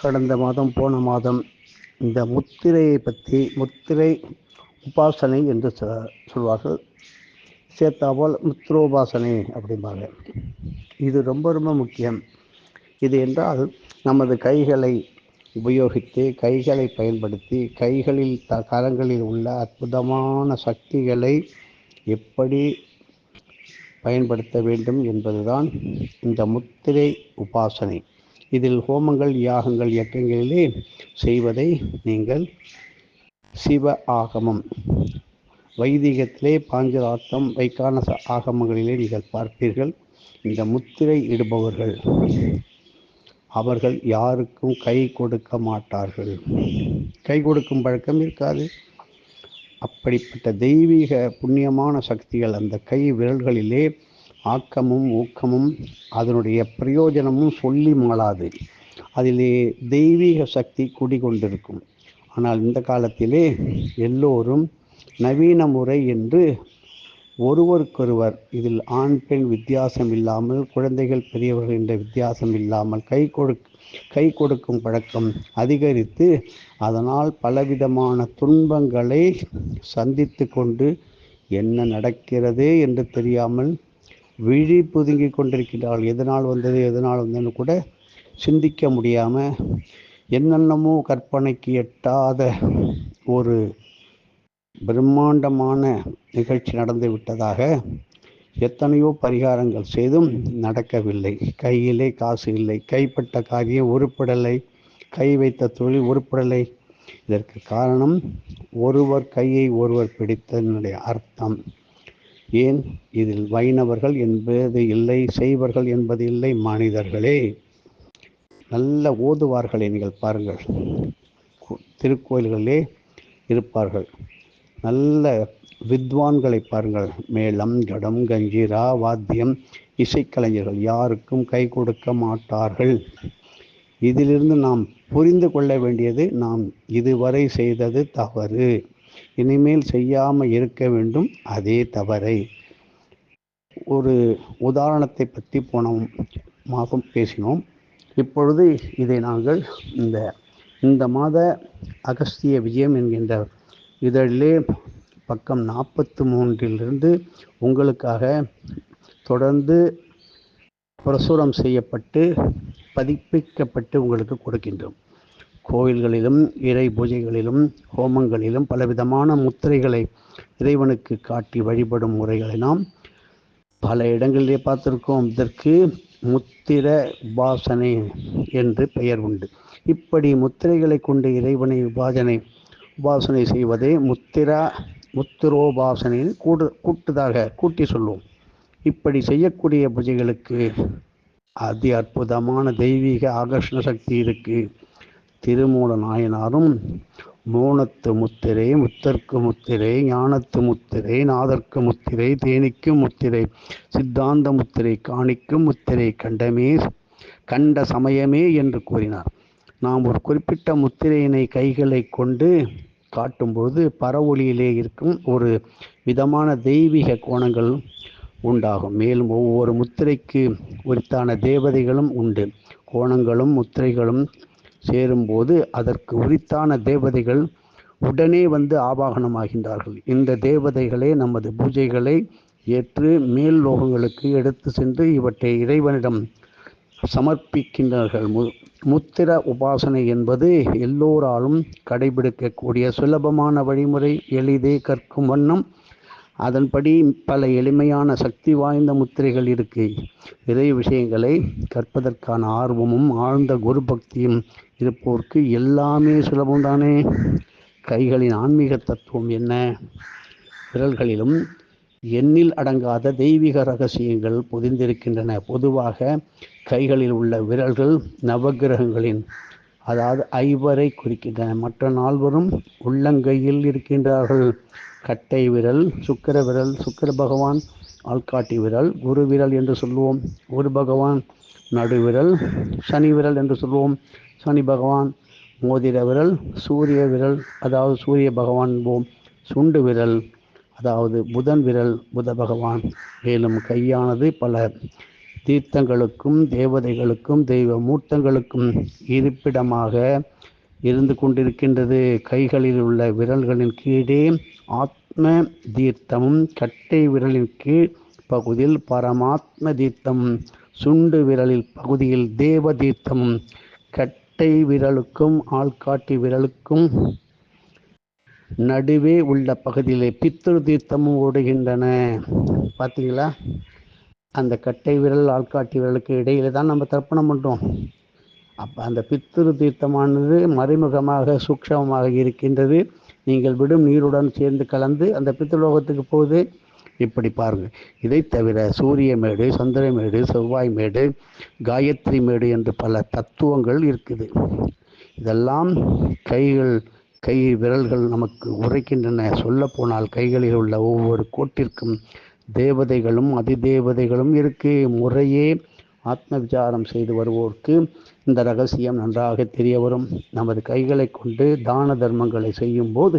கடந்த மாதம் போன மாதம் இந்த முத்திரையை பற்றி முத்திரை உபாசனை என்று சொ- சொல்வார்கள். சேர்த்தாவோல் முத்திரோபாசனை அப்படிம்பாங்க. இது ரொம்ப ரொம்ப முக்கியம். இது என்றால் நமது கைகளை உபயோகித்து கைகளை பயன்படுத்தி கைகளில் த கரங்களில் உள்ள அற்புதமான சக்திகளை எப்படி பயன்படுத்த வேண்டும் என்பதுதான் இந்த முத்திரை உபாசனை. இதில் ஹோமங்கள் யாகங்கள் இயக்கங்களிலே செய்வதை நீங்கள் சிவ ஆகமம். வைதிகத்திலே பாஞ்சராத்தம் வைக்கான ஆகமங்களிலே நீங்கள் பார்ப்பீர்கள். இந்த முத்திரை இடுபவர்கள் அவர்கள் யாருக்கும் கை கொடுக்க மாட்டார்கள். கை கொடுக்கும் பழக்கம் இருக்காது. அப்படிப்பட்ட தெய்வீக புண்ணியமான சக்திகள் அந்த கை விரல்களிலே ஆக்கமும் ஊக்கமும் அதனுடைய பிரயோஜனமும் சொல்லி மாளாது அதிலே தெய்வீக சக்தி குடிகொண்டிருக்கும். ஆனால் இந்த காலத்திலே எல்லோரும் நவீன முறை என்று ஒருவருக்கொருவர் இதில் ஆண் பெண் வித்தியாசம் இல்லாமல் குழந்தைகள் பெரியவர்கள் என்ற வித்தியாசம் இல்லாமல் கை கொடு கை கொடுக்கும் பழக்கம் அதிகரித்து அதனால் பலவிதமான துன்பங்களை சந்தித்து கொண்டு என்ன நடக்கிறது என்று தெரியாமல் விழி புதுங்கி கொண்டிருக்கிறார்கள் எதனால் வந்தது எதனால் வந்ததுன்னு கூட சிந்திக்க முடியாமல் என்னென்னமோ கற்பனைக்கு எட்டாத ஒரு பிரம்மாண்டமான நிகழ்ச்சி நடந்து விட்டதாக எத்தனையோ பரிகாரங்கள் செய்தும் நடக்கவில்லை. கையிலே காசு இல்லை. கைப்பட்ட காரியம் உருப்படலை கை வைத்த தொழில் உருப்படலை இதற்கு காரணம் ஒருவர் கையை ஒருவர் பிடித்ததனுடைய அர்த்தம். ஏன் இதில் வைணவர்கள் என்பது இல்லை செய்வர்கள் என்பது இல்லை மனிதர்களே? நல்ல ஓதுவார்களை நீங்கள் பாருங்கள். திருக்கோயில்களிலே இருப்பார்கள். நல்ல வித்வான்களை பாருங்கள். மேளம் ஜடம் கஞ்சிரா வாத்தியம் இசைக்கலைஞர்கள் யாருக்கும் கை கொடுக்க மாட்டார்கள். இதிலிருந்து நாம் புரிந்து கொள்ள வேண்டியது நாம் இதுவரை செய்தது தவறு. இனிமேல் செய்யாமல் இருக்க வேண்டும் அதே தவறை. ஒரு உதாரணத்தை பற்றி போன மாதம் பேசினோம். இப்பொழுது இதை நாங்கள் இந்த இந்த மாத அகஸ்திய விஜயம் என்கின்ற இதழிலே பக்கம் நாற்பத்தி மூன்றிலிருந்து உங்களுக்காக தொடர்ந்து பிரசுரம் செய்யப்பட்டு பதிப்பிக்கப்பட்டு உங்களுக்கு கொடுக்கின்றோம். கோயில்களிலும் இறை பூஜைகளிலும் ஹோமங்களிலும் பலவிதமான முத்திரைகளை இறைவனுக்கு காட்டி வழிபடும் முறைகளை நாம் பல இடங்களிலே பார்த்துருக்கோம். இதற்கு முத்திர உபாசனை என்று பெயர் உண்டு. இப்படி முத்திரைகளை கொண்டு இறைவனை உபாசனை உபாசனை செய்வதே முத்திரா முத்திரோபாசனையின் கூடு கூட்டுதாக கூட்டி சொல்லுவோம். இப்படி செய்யக்கூடிய பூஜைகளுக்கு அதி அற்புதமான தெய்வீக ஆகர்ஷண சக்தி இருக்குது திருமூல நாயனாரும் மோனத்து முத்திரை முத்தற்கு முத்திரை ஞானத்து முத்திரை நாதற்கு முத்திரை தேனிக்கும் முத்திரை சித்தாந்த முத்திரை காணிக்கும் முத்திரை கண்டமே கண்ட சமயமே என்று கூறினார். நாம் ஒரு குறிப்பிட்ட முத்திரையினை கைகளை கொண்டு காட்டும்பொழுது பரவொளியிலே இருக்கும் ஒரு விதமான தெய்வீக கோணங்கள் உண்டாகும். மேலும் ஒவ்வொரு முத்திரைக்கு உரித்தான தேவதைகளும் உண்டு. கோணங்களும் முத்திரைகளும் சேரும்போது அதற்கு உரித்தான தேவதைகள் உடனே வந்து ஆவாகனமாகின்றார்கள். இந்த தேவதைகளே நமது பூஜைகளை ஏற்று மேல் லோகங்களுக்கு எடுத்து சென்று இவற்றை இறைவனிடம் சமர்ப்பிக்கின்றார்கள். மு முத்திர உபாசனை என்பது எல்லோராலும் கடைபிடிக்கக்கூடிய சுலபமான வழிமுறை. எளிதே கற்கும் வண்ணம். அதன்படி பல எளிமையான சக்தி வாய்ந்த முத்திரைகள் இருக்கு. இறை விஷயங்களை கற்பதற்கான ஆர்வமும் ஆழ்ந்த குரு பக்தியும் இருப்போருக்கு எல்லாமே சுலபம்தானே கைகளின் ஆன்மீக தத்துவம் என்ன? விரல்களிலும் எண்ணில் அடங்காத தெய்வீக ரகசியங்கள் பொதிந்திருக்கின்றன. பொதுவாக கைகளில் உள்ள விரல்கள் நவக்கிரகங்களின் அதாவது ஐவரை குறிக்கின்றன. மற்ற நால்வரும் உள்ளங்கையில் இருக்கின்றார்கள். கட்டை விரல் சுக்கிர விரல் சுக்கிர பகவான் ஆள்காட்டி விரல் குரு விரல் என்று சொல்லுவோம் குரு பகவான் நடுவிரல் சனி விரல் என்று சொல்லுவோம் சனி பகவான் மோதிர விரல் சூரிய விரல் அதாவது சூரிய பகவான் போம் சுண்டு விரல் அதாவது புதன் விரல் புத பகவான். மேலும் கையானது பல தீர்த்தங்களுக்கும் தேவதைகளுக்கும் தெய்வ மூர்த்தங்களுக்கும் இருப்பிடமாக இருந்து கொண்டிருக்கின்றது. கைகளில் உள்ள விரல்களின் கீழே ஆத்ம தீர்த்தமும் கட்டை விரலின் கீழ் பகுதியில் பரமாத்ம தீர்த்தமும் சுண்டு விரலில் பகுதியில் தேவ தீர்த்தமும் கட்டை விரலுக்கும் ஆள்காட்டி விரலுக்கும் நடுவே உள்ள பகுதியிலே பித்திரு தீர்த்தமும் ஓடுகின்றன. பார்த்தீங்களா அந்த கட்டை விரல் ஆள்காட்டி விரலுக்கு இடையில தான் நம்ம தர்ப்பணம் பண்ணுறோம் அப்போ அந்த பித்திரு தீர்த்தமானது மறைமுகமாக சூக்ஷமமாக இருக்கின்றது. நீங்கள் விடும் நீருடன் சேர்ந்து கலந்து அந்த பித்ருலோகத்துக்கு போகுது. இப்படி பாருங்கள் இதை தவிர சூரிய மேடு சந்திரமேடு செவ்வாய் மேடு காயத்ரி மேடு என்று பல தத்துவங்கள் இருக்குது. இதெல்லாம் கைகள் கை விரல்கள் நமக்கு உரைக்கின்றன. சொல்லப்போனால் கைகளில் உள்ள ஒவ்வொரு கோட்டிற்கும் தேவதைகளும் அதிதேவதைகளும் இருக்கு. முறையே ஆத்ம விசாரம் செய்து வருவோர்க்கு இந்த ரகசியம் நன்றாக தெரிய வரும். நமது கைகளை கொண்டு தான தர்மங்களை செய்யும்போது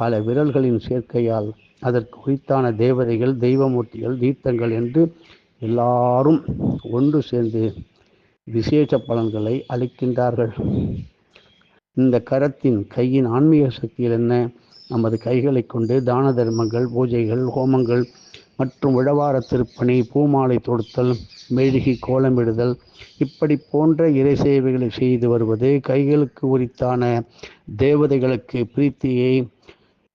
பல விரல்களின் சேர்க்கையால் அதற்கு உரித்தான தேவதைகள் தெய்வமூர்த்திகள் தீர்த்தங்கள் என்று எல்லாரும் ஒன்று சேர்ந்து விசேஷ பலன்களை அளிக்கின்றார்கள். இந்த கரத்தின் கையின் ஆன்மீக சக்தியில் என்ன? நமது கைகளை கொண்டு தான தர்மங்கள் பூஜைகள் ஹோமங்கள் மற்றும் விழவார திருப்பணி பூமாலை தொடுத்தல் மெழுகி கோலமிடுதல் இப்படி போன்ற இறை சேவைகளை செய்து வருவது கைகளுக்கு உரித்தான தேவதைகளுக்கு பிரீத்தியை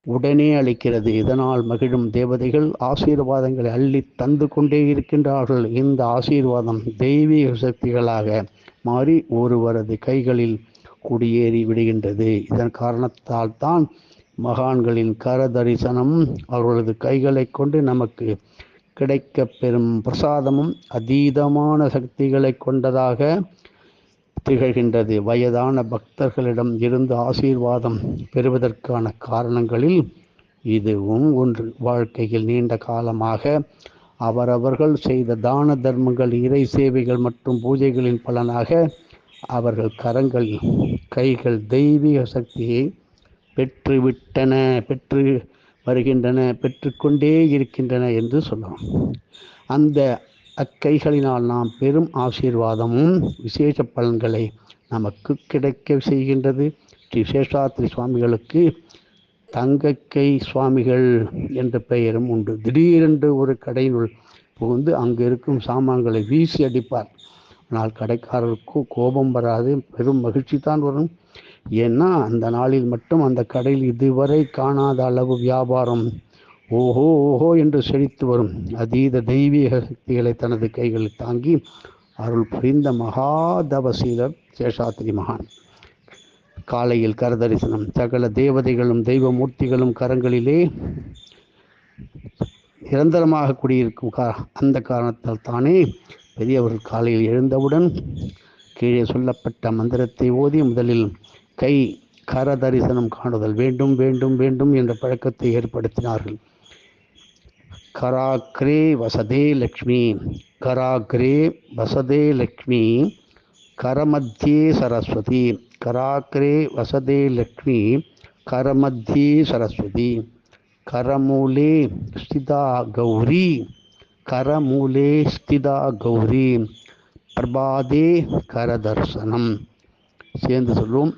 உடனே அளிக்கிறது. இதனால் மகிழும் தேவதைகள் ஆசீர்வாதங்களை அள்ளி தந்து கொண்டே இருக்கின்றார்கள். இந்த ஆசீர்வாதம் தெய்வீக சக்திகளாக மாறி ஒருவரது கைகளில் குடியேறி விடுகின்றது. இதன் காரணத்தால் தான் மகான்களின் கர தரிசனம் அவர்களது கைகளை கொண்டு நமக்கு கிடைக்க பெறும் பிரசாதமும் அதீதமான சக்திகளை கொண்டதாக திகழ்கின்றது. வயதான பக்தர்களிடம் இருந்து ஆசீர்வாதம் பெறுவதற்கான காரணங்களில் இதுவும் ஒன்று. வாழ்க்கையில் நீண்ட காலமாக அவரவர்கள் செய்த தான தர்மங்கள் இறை சேவைகள் மற்றும் பூஜைகளின் பலனாக அவர்கள் கரங்கள் கைகள் தெய்வீக சக்தியை பெற்றுவிட்டன பெற்று வருகின்றன பெற்றுக்கொண்டே இருக்கின்றன என்று சொல்லலாம். அந்த அக்கைகளினால் நாம் பெரும் ஆசீர்வாதமும் விசேஷ பலன்களை நமக்கு கிடைக்க செய்கின்றது. ஸ்ரீ சேஷாத்ரி சுவாமிகளுக்கு தங்கக்கை சுவாமிகள் என்ற பெயரும் உண்டு. திடீரென்று ஒரு கடையினுள் புகுந்து அங்கு இருக்கும் சாமான்களை வீசி அடிப்பார். ஆனால் கடைக்காரருக்கும் கோபம் வராது பெரும் மகிழ்ச்சி தான் வரும். ஏன்னா அந்த நாளில் மட்டும் அந்த கடையில் இதுவரை காணாத அளவு வியாபாரம் ஓஹோ ஓஹோ என்று செழித்து வரும் அதீத தெய்வீக சக்திகளை தனது கைகளில் தாங்கி அருள் புரிந்த மகாதவசீலர் சேஷாத்திரி மகான். காலையில் கரதரிசனம் சகல தேவதைகளும் தெய்வ மூர்த்திகளும் கரங்களிலே நிரந்தரமாக குடியிருக்கும் கா அந்த காரணத்தால் தானே பெரியவர்கள் காலையில் எழுந்தவுடன் கீழே சொல்லப்பட்ட மந்திரத்தை ஓதி முதலில் கை கர தரிசனம் காணுதல் வேண்டும் வேண்டும் வேண்டும் என்ற பழக்கத்தை ஏற்படுத்தினார்கள். கராக்ரே வசதே லக்ஷ்மி. கராக்ரே வசதே லக்ஷ்மி. கரமத்தியே சரஸ்வதி. கராக்ரே வசதே லக்ஷ்மி. கரமத்தியே சரஸ்வதி. கரமூலே ஸ்திதா கௌரி. கரமூலே ஸ்திதா கௌரி. பிரபாதே கரதர்சனம். சேர்ந்து சொல்லும்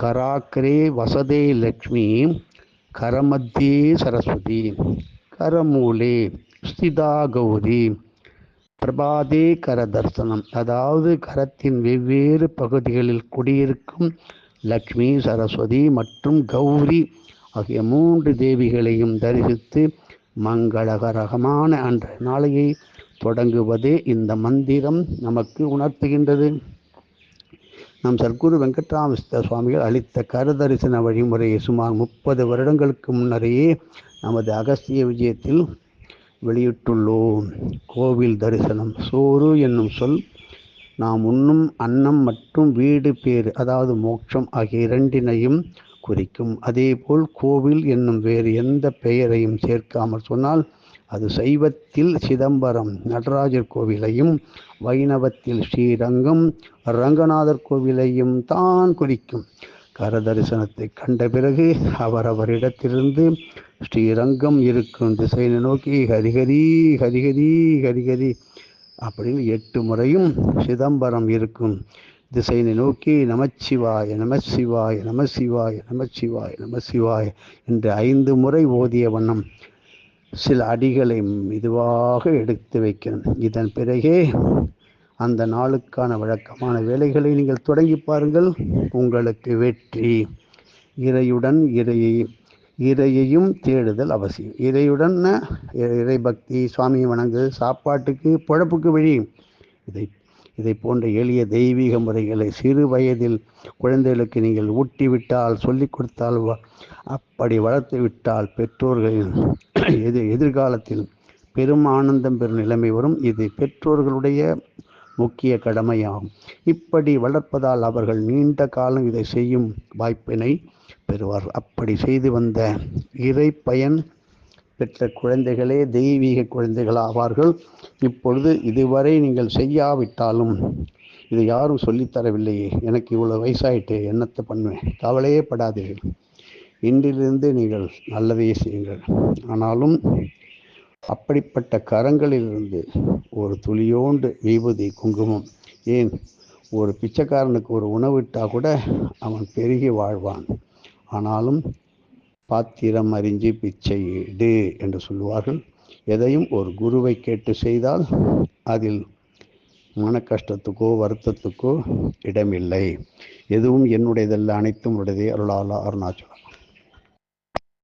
கராக்ரே வசதே லக்ஷ்மி. கரமத்தியே சரஸ்வதி. கரமூலே ஸ்திதா கௌரி. பிரபாதே கர தர்சனம் அதாவது கரத்தின் வெவ்வேறு பகுதிகளில் குடியிருக்கும் லக்ஷ்மி சரஸ்வதி மற்றும் கௌரி ஆகிய மூன்று தேவிகளையும் தரிசித்து மங்களகரகமான அன்ற நாளையை தொடங்குவதே இந்த மந்திரம் நமக்கு உணர்த்துகின்றது. நம் சர்க்குரு வெங்கட்ராமஸ்த சுவாமிகள் அளித்த கருதரிசன வழிமுறையை சுமார் முப்பது வருடங்களுக்கு முன்னரையே நமது அகஸ்திய விஜயத்தில் வெளியிட்டுள்ளோம். கோவில் தரிசனம் சோறு என்னும் சொல் நாம் உண்ணும் அன்னம் மற்றும் வீடு பேறு அதாவது மோட்சம் ஆகிய இரண்டினையும் குறிக்கும். அதேபோல் கோவில் என்னும் வேறு எந்த பெயரையும் சேர்க்காமல் சொன்னால் அது சைவத்தில் சிதம்பரம் நடராஜர் கோவிலையும் வைணவத்தில் ஸ்ரீரங்கம் ரங்கநாதர் கோவிலையும் தான் குறிக்கும். கர தரிசனத்தை கண்ட பிறகு அவரவரிடத்திலிருந்து ஸ்ரீரங்கம் இருக்கும் திசையை நோக்கி ஹரிஹரி ஹரிஹரி ஹரிஹரி அப்படின்னு எட்டு முறையும் சிதம்பரம் இருக்கும் திசையினை நோக்கி நமச்சிவாய நமசிவாய நமசிவாய நமசிவாய நமசிவாய என்று ஐந்து முறை ஓதிய வண்ணம் சில அடிகளை மெதுவாக எடுத்து வைக்கணும் இதன் பிறகே அந்த நாளுக்கான வழக்கமான வேலைகளை நீங்கள் தொடங்கி பாருங்கள். உங்களுக்கு வெற்றி இறையுடன் இறையை இறையையும் தேடுதல் அவசியம். இறையுடன் இறை பக்தி சுவாமியை வணங்கு சாப்பாட்டுக்கு பொழப்புக்கு வழி. இதை இதை போன்ற எளிய தெய்வீக முறைகளை சிறு வயதில் குழந்தைகளுக்கு நீங்கள் ஊட்டிவிட்டால் சொல்லிக் கொடுத்தால் அப்படி வளர்த்து விட்டால் பெற்றோர்களின் எதிர் எதிர்காலத்தில் பெரும் ஆனந்தம் பெறும் நிலைமை வரும். இது பெற்றோர்களுடைய முக்கிய கடமையாகும். இப்படி வளர்ப்பதால் அவர்கள் நீண்ட காலம் இதை செய்யும் வாய்ப்பினை பெறுவார். அப்படி செய்து வந்த இறை பயன் பெற்ற குழந்தைகளே தெய்வீக குழந்தைகள் ஆவார்கள். இப்பொழுது இதுவரை நீங்கள் செய்யாவிட்டாலும் இது யாரும் சொல்லித்தரவில்லையே எனக்கு இவ்வளோ வயசாயிட்டு என்னத்தை பண்ணுவேன்? கவலையே படாதீர்கள். இன்றிலிருந்து நீங்கள் நல்லதையே செய்யுங்கள். ஆனாலும் அப்படிப்பட்ட கரங்களிலிருந்து ஒரு துளியோண்டு விபூதி குங்குமம் ஏன்? ஒரு பிச்சைக்காரனுக்கு ஒரு உணவிட்டால் கூட அவன் பெருகி வாழ்வான். ஆனாலும் பாத்திரம் அறிஞ்சு பிச்சையிடு என்று சொல்லுவார்கள். எதையும் ஒரு குருவை கேட்டு செய்தால் அதில் மன கஷ்டத்துக்கோ வருத்தத்துக்கோ இடமில்லை. எதுவும் என்னுடையதல்ல அனைத்தும் உடையதே அருளாலா அருணாச்சலம்